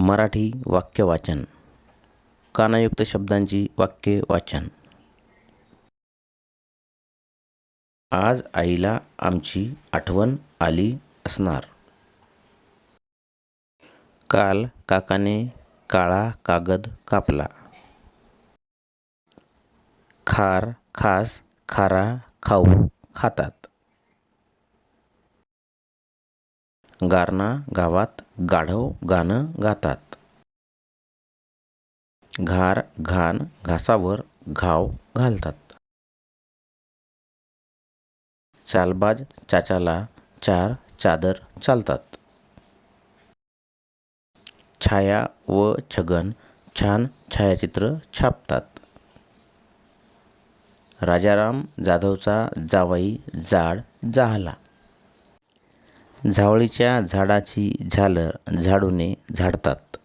मराठी वाक्य वाचन कानायुक्त शब्दांची वाक्य वाचन आज आईला आमची आठवण आली असणार. काल काकाने काळा कागद कापला. खार खास खारा खाऊ खातात. गारणा गावात गाढव गाणं गातात. घार घाण घासावर घाव घालतात. चालबाज चाचाला चार चादर चालतात. छाया व छगन छान छायाचित्र छापतात. राजाराम जाधवचा जावाई जाड जाहला. झावळीच्या झाडाची झालर झाडूने झाडतात.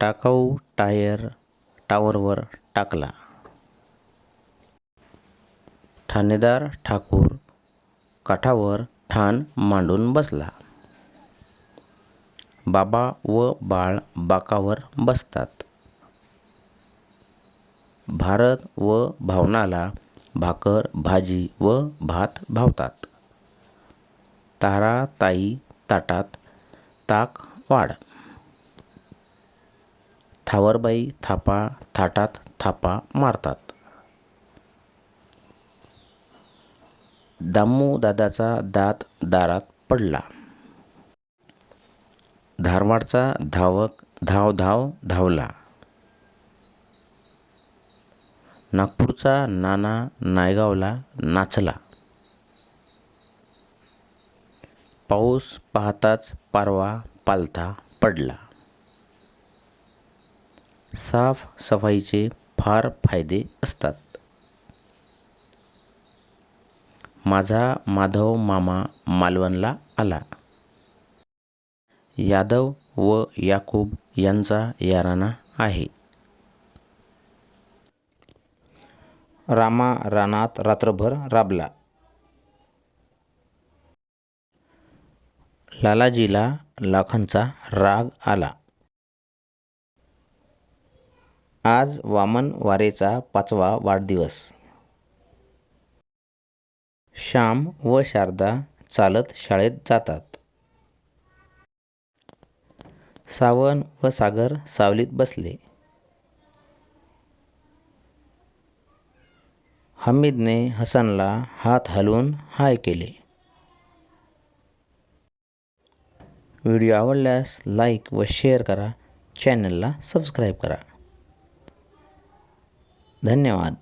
टाकाऊ टायर टावरवर टाकला. ठाणेदार ठाकूर काठावर ठाण मांडून बसला. बाबा व बाळ बाकावर बसतात. भारत व भावनाला भाकर भाजी व भात भावतात. तारा ताई ताटात ताक वाढ. थावरबाई थापा थाटात थापा मारतात. दामू दादाचा दात दारात पडला. धारवाडचा धावक धाव धाव धावला. नागपूरचा नाना नायगावला नाचला. पाऊस पाहताच पारवा पालथा पडला. साफ सफाईचे फार फायदे असतात. माझा माधव मामा मालवणला आला. यादव व याकूब यांचा याराना आहे. रामा रानात रात्रभर राबला. लालाजीला लाखांचा राग आला. आज वामन वारेचा पाचवा वाढदिवस. श्याम व शारदा चालत शाळेत जातात. सावन व सागर सावलीत बसले. हमीदने हसनला हात हलवून हाय केले. व्हिडिओ आवडल्यास लाईक व शेअर करा चॅनलला सबस्क्राईब करा धन्यवाद